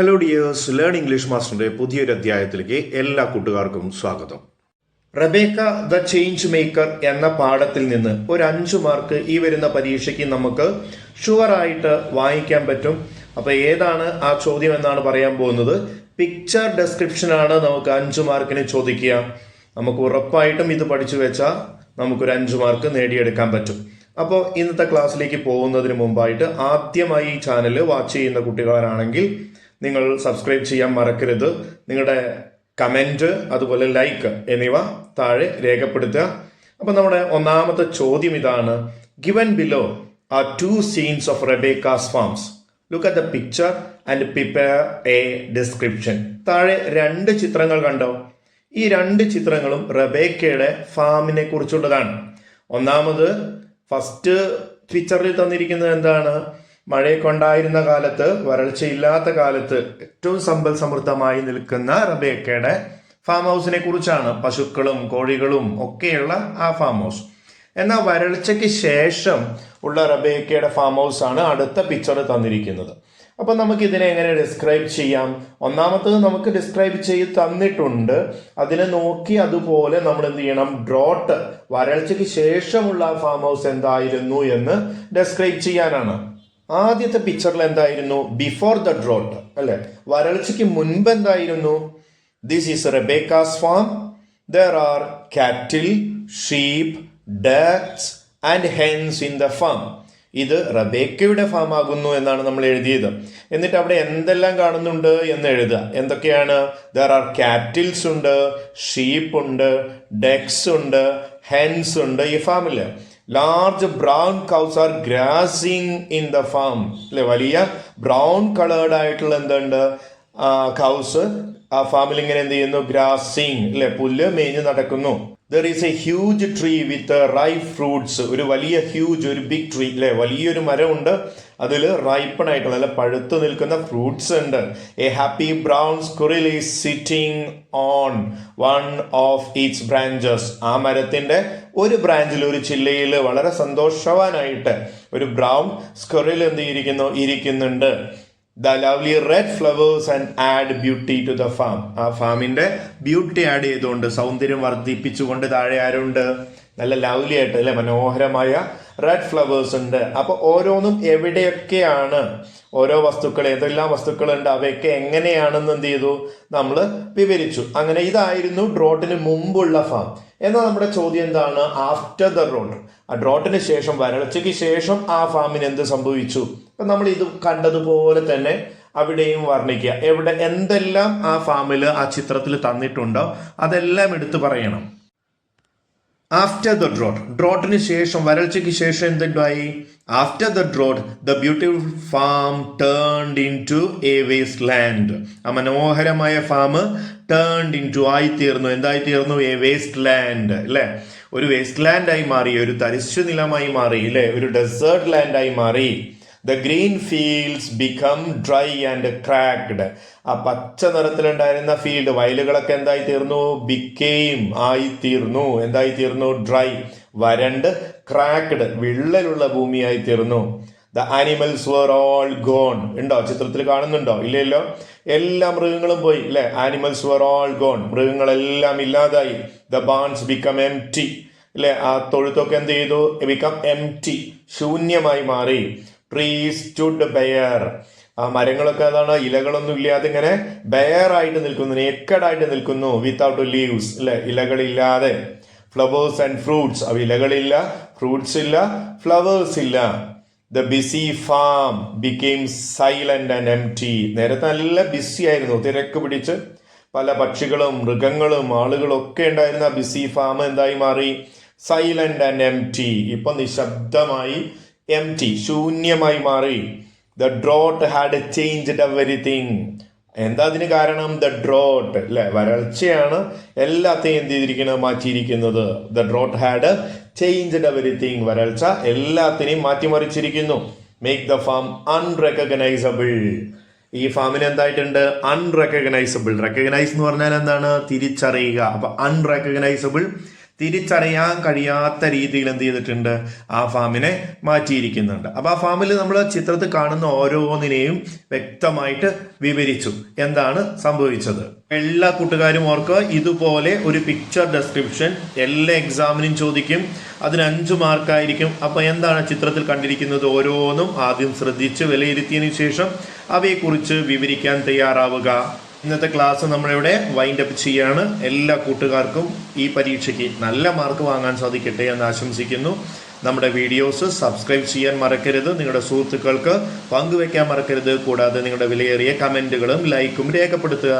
Hello dears learn English മാസ്റ്ററിന്റെ പുതിയൊരു അധ്യായത്തിലേക്ക് എല്ലാ കൂട്ടുകാർക്കും സ്വാഗതം. റബേക്ക ദ ചേഞ്ച് മേക്കർ എന്ന പാഠത്തിൽ നിന്ന് ഒരു അഞ്ചു മാർക്ക് ഈ വരുന്ന പരീക്ഷയ്ക്ക് നമുക്ക് ഷുവറായിട്ട് വാങ്ങിക്കാൻ പറ്റും. അപ്പൊ ഏതാണ് ആ ചോദ്യം എന്നാണ് പറയാൻ പോകുന്നത്. പിക്ചർ ഡെസ്ക്രിപ്ഷൻ ആണ് നമുക്ക് അഞ്ചു മാർക്കിന് ചോദിക്കുക. നമുക്ക് ഉറപ്പായിട്ടും ഇത് പഠിച്ചു വെച്ചാൽ നമുക്കൊരു അഞ്ചു മാർക്ക് നേടിയെടുക്കാൻ പറ്റും. അപ്പോൾ ഇന്നത്തെ ക്ലാസ്സിലേക്ക് പോകുന്നതിന് മുമ്പായിട്ട് ആദ്യമായി ഈ ചാനൽ വാച്ച് ചെയ്യുന്ന കുട്ടികളാണെങ്കിൽ നിങ്ങൾ സബ്സ്ക്രൈബ് ചെയ്യാൻ മറക്കരുത്. നിങ്ങളുടെ കമന്റ് അതുപോലെ ലൈക്ക് എന്നിവ താഴെ രേഖപ്പെടുത്തുക. അപ്പം നമ്മുടെ ഒന്നാമത്തെ ചോദ്യം ഇതാണ്. Given below are two scenes of Rebecca's farms look at the picture and prepare a description താഴെ രണ്ട് ചിത്രങ്ങൾ കണ്ടോ? ഈ രണ്ട് ചിത്രങ്ങളും റബേക്കയുടെ ഫാമിനെ കുറിച്ചുള്ളതാണ്. ഒന്നാമത് ഫസ്റ്റ് പിക്ചറിൽ തന്നിരിക്കുന്നത് എന്താണ്? മഴയൊക്കെ കാലത്ത് വരൾച്ചയില്ലാത്ത കാലത്ത് ഏറ്റവും സമ്പൽ സമൃദ്ധമായി നിൽക്കുന്ന റബേക്കയുടെ ഫാം ഹൗസിനെ കുറിച്ചാണ് പശുക്കളും കോഴികളും ഒക്കെയുള്ള ആ ഫാം ഹൗസ് എന്നാൽ വരൾച്ചയ്ക്ക് ശേഷം ഉള്ള റബേക്കയുടെ ഫാം ഹൗസ് ആണ് അടുത്ത പിക്ചർ തന്നിരിക്കുന്നത്. അപ്പൊ നമുക്ക് ഇതിനെ എങ്ങനെ ഡിസ്ക്രൈബ് ചെയ്യാം? ഒന്നാമത്തത് നമുക്ക് ഡിസ്ക്രൈബ് ചെയ്ത് തന്നിട്ടുണ്ട്. അതിനെ നോക്കി അതുപോലെ നമ്മൾ എന്ത് ചെയ്യണം? ഡ്രോട്ട് വരൾച്ചയ്ക്ക് ശേഷമുള്ള ഫാം ഹൗസ് എന്തായിരുന്നു എന്ന് ഡിസ്ക്രൈബ് ചെയ്യാനാണ്. ആദ്യത്തെ പിക്ചറിൽ എന്തായിരുന്നു? ബിഫോർ ദ ഡ്രോട്ട് അല്ലെ? വരൾച്ചയ്ക്ക് മുൻപ് എന്തായിരുന്നു? This is Rebecca's farm there are cattle sheep ducks and hens in the farm ഇത് റബേക്കയുടെ ഫാം ആകുന്നു എന്നാണ് നമ്മൾ എഴുതിയത്. എന്നിട്ട് അവിടെ എന്തെല്ലാം കാണുന്നുണ്ട് എന്ന് എഴുതുക. എന്തൊക്കെയാണ്? ദർ ആർ കാറ്റിൽസ് ഉണ്ട് ഷീപ്പ് ഉണ്ട് ഡെക്സ് ഉണ്ട് ഹെൻസ് ഉണ്ട് ഈ ഫാമിൽ large brown cows are grazing in the farm അല്ലെ? വലിയ ബ്രൗൺ കളേർഡ് ആയിട്ടുള്ള എന്തുണ്ട്? കൗസ് ആ ഫാമിൽ ഇങ്ങനെ എന്ത് ചെയ്യുന്നു? ഗ്രാസിങ് അല്ലെ? പുല്ല് മേഞ്ഞ് നടക്കുന്നു. There is a huge tree with ripe fruits ഒരു വലിയ ഹ്യൂജ് ഒരു ബിഗ് ട്രീ അല്ലെ? വലിയൊരു മരമുണ്ട്. അതിൽ റൈപ്പൺ ആയിട്ടുള്ള അല്ലെ പഴുത്തു നിൽക്കുന്ന ഫ്രൂട്ട്സ് ഉണ്ട്. A happy brown squirrel is sitting on one of its branches ആ മരത്തിന്റെ ഒരു ബ്രാഞ്ചിൽ ഒരു ചില്ലയിൽ വളരെ സന്തോഷവാനായിട്ട് ഒരു ബ്രൗൺ സ്കുറിൽ എന്ത് ഇരിക്കുന്നു ഇരിക്കുന്നുണ്ട്. The lovely red flowers and add beauty to the farm. ആ ഫാമിന്റെ ബ്യൂട്ടി ആഡ് ചെയ്തുകൊണ്ട് സൗന്ദര്യം വർദ്ധിപ്പിച്ചുകൊണ്ട് താഴെ ആരുണ്ട്? നല്ല ലവ്ലി ആയിട്ട് അല്ലെ? മനോഹരമായ റെഡ് ഫ്ലവേഴ്സ് ഉണ്ട്. അപ്പൊ ഓരോന്നും എവിടെയൊക്കെയാണ്? ഓരോ വസ്തുക്കൾ ഏതെല്ലാം വസ്തുക്കളുണ്ട്? അവയൊക്കെ എങ്ങനെയാണെന്ന് എന്ത് ചെയ്തു? നമ്മൾ വിവരിച്ചു. അങ്ങനെ ഇതായിരുന്നു ഡ്രോട്ടിന് മുമ്പുള്ള ഫാം. എന്നാൽ നമ്മുടെ ചോദ്യം എന്താണ്? ആഫ്റ്റർ ദ ഡ്രോട്ട് ആ ഡ്രോട്ടിന് ശേഷം വരൾച്ചയ്ക്ക് ശേഷം ആ ഫാമിന് എന്ത് സംഭവിച്ചു? അപ്പം നമ്മൾ ഇത് കണ്ടതുപോലെ തന്നെ അവിടെയും വർണിക്കുക. എവിടെ എന്തെല്ലാം ആ ഫാമിൽ ആ ചിത്രത്തിൽ തന്നിട്ടുണ്ടോ? അതെല്ലാം എടുത്തു പറയണം. ആഫ്റ്റർ ദ ഡ്രോട്ട് ഡ്രോട്ടിന് ശേഷം വരൾച്ചയ്ക്ക് ശേഷം എന്തുണ്ടായി after the drought the beautiful farm turned in to a waste land ആ മനോഹരമായ ഫാം ടേൺഡ് ഇൻ ടു ആയിത്തീർന്നു. എന്തായിത്തീർന്നു? എ വേസ്റ്റ് ലാൻഡ് അല്ലേ ഒരു വേസ്റ്റ് ലാൻഡായി മാറി ഒരു തരിശു നിലമായി മാറി അല്ലേ ഒരു ഡെസേർട്ട് ലാൻഡായി മാറി. The green fields become dry and cracked ആ പച്ച നിറത്തിലുണ്ടായിരുന്ന ഫീൽഡ് വയലുകളൊക്കെ എന്തായി തീർന്നു? ബിക്കെയും ആയി തീർന്നു. എന്തായി തീർന്നു? ഡ്രൈ വരണ്ട് ക്രാക്ഡ് വിള്ളലുള്ള ഭൂമിയായി തീർന്നു. The animals were all gone ഉണ്ടോ? ചിത്രത്തിൽ കാണുന്നുണ്ടോ? ഇല്ലല്ലോ? എല്ലാ മൃഗങ്ങളും പോയി അല്ലെ ആനിമൽസ് വർ ഓൾ ഗോൺ മൃഗങ്ങളെല്ലാം ഇല്ലാതായി. The barns become empty അല്ലെ ആ തൊഴുത്തൊക്കെ എന്ത് ചെയ്തു? ബിക്കം എം ടി ശൂന്യമായി മാറി. ട്രീസ് സ്റ്റുഡ് ബെയർ ആ മരങ്ങളൊക്കെ അതാണ് ഇലകളൊന്നും ഇല്ലാതെ ഇങ്ങനെ ബെയർ ആയിട്ട് നിൽക്കുന്നു നേക്കഡായിട്ട് നിൽക്കുന്നു വിത്തൗട്ട് ലീവ്സ് അല്ലെ ഇലകളില്ലാതെ. ഫ്ലവേഴ്സ് ആൻഡ് ഫ്രൂട്ട്സ് അവ ഇലകളില്ല ഫ്രൂട്ട്സ് ഇല്ല ഫ്ലവേഴ്സ് ഇല്ല. The busy farm became silent and empty നേരത്തെ നല്ല ബിസി ആയിരുന്നു തിരക്ക് പിടിച്ച്. പല പക്ഷികളും മൃഗങ്ങളും ആളുകളും ഒക്കെ ഉണ്ടായിരുന്ന ബിസി ഫാം എന്തായി മാറി? സൈലന്റ് ആൻഡ് എം ടി ഇപ്പൊ നിശബ്ദമായി എം ടി ശൂന്യമായി മാറി. The drought had changed everything എന്താ അതിന് കാരണം? ദ ഡ്രോട്ട് അല്ലെ വരൾച്ചയാണ് എല്ലാത്തെയും എന്ത് ചെയ്തിരിക്കുന്നത് മാറ്റിയിരിക്കുന്നത്. The drought had changed everything വരൾച്ച എല്ലാത്തിനെയും മാറ്റിമറിച്ചിരിക്കുന്നു. മേക്ക് ദ ഫാം അൺറെക്കഗ്നൈസബിൾ ഈ ഫാമിന് എന്തായിട്ടുണ്ട്? അൺറെക്കഗ്നൈസബിൾ റെക്കഗ്നൈസ് എന്ന് പറഞ്ഞാൽ എന്താണ്? തിരിച്ചറിയുക. അപ്പൊ അൺറെക്കഗ്നൈസബിൾ തിരിച്ചറിയാൻ കഴിയാത്ത രീതിയിൽ എന്ത് ചെയ്തിട്ടുണ്ട് ആ ഫാമിനെ മാറ്റിയിരിക്കുന്നുണ്ട്. അപ്പൊ ആ ഫാമിൽ നമ്മൾ ചിത്രത്തിൽ കാണുന്ന ഓരോന്നിനെയും വ്യക്തമായിട്ട് വിവരിച്ചു. എന്താണ് സംഭവിച്ചത്? എല്ലാ കൂട്ടുകാരും ഓർക്കുക ഇതുപോലെ ഒരു പിക്ചർ ഡെസ്ക്രിപ്ഷൻ എല്ലാ എക്സാമിനും ചോദിക്കും. അതിന് അഞ്ചു മാർക്കായിരിക്കും. അപ്പൊ എന്താണ് ചിത്രത്തിൽ കണ്ടിരിക്കുന്നത്? ഓരോന്നും ആദ്യം ശ്രദ്ധിച്ച് വിലയിരുത്തിയതിനു ശേഷം അവയെക്കുറിച്ച് വിവരിക്കാൻ തയ്യാറാവുക. ഇന്നത്തെ ക്ലാസ് നമ്മളിവിടെ വൈൻഡ് അപ്പ് ചെയ്യാണ്. എല്ലാ കൂട്ടുകാർക്കും ഈ പരീക്ഷയ്ക്ക് നല്ല മാർക്ക് വാങ്ങാൻ സാധിക്കട്ടെ എന്ന് ആശംസിക്കുന്നു. നമ്മുടെ വീഡിയോസ് സബ്സ്ക്രൈബ് ചെയ്യാൻ മറക്കരുത്. നിങ്ങളുടെ സുഹൃത്തുക്കൾക്ക് പങ്കുവെക്കാൻ മറക്കരുത്. കൂടാതെ നിങ്ങളുടെ വിലയേറിയ കമന്റുകളും ലൈക്കും രേഖപ്പെടുത്തുക.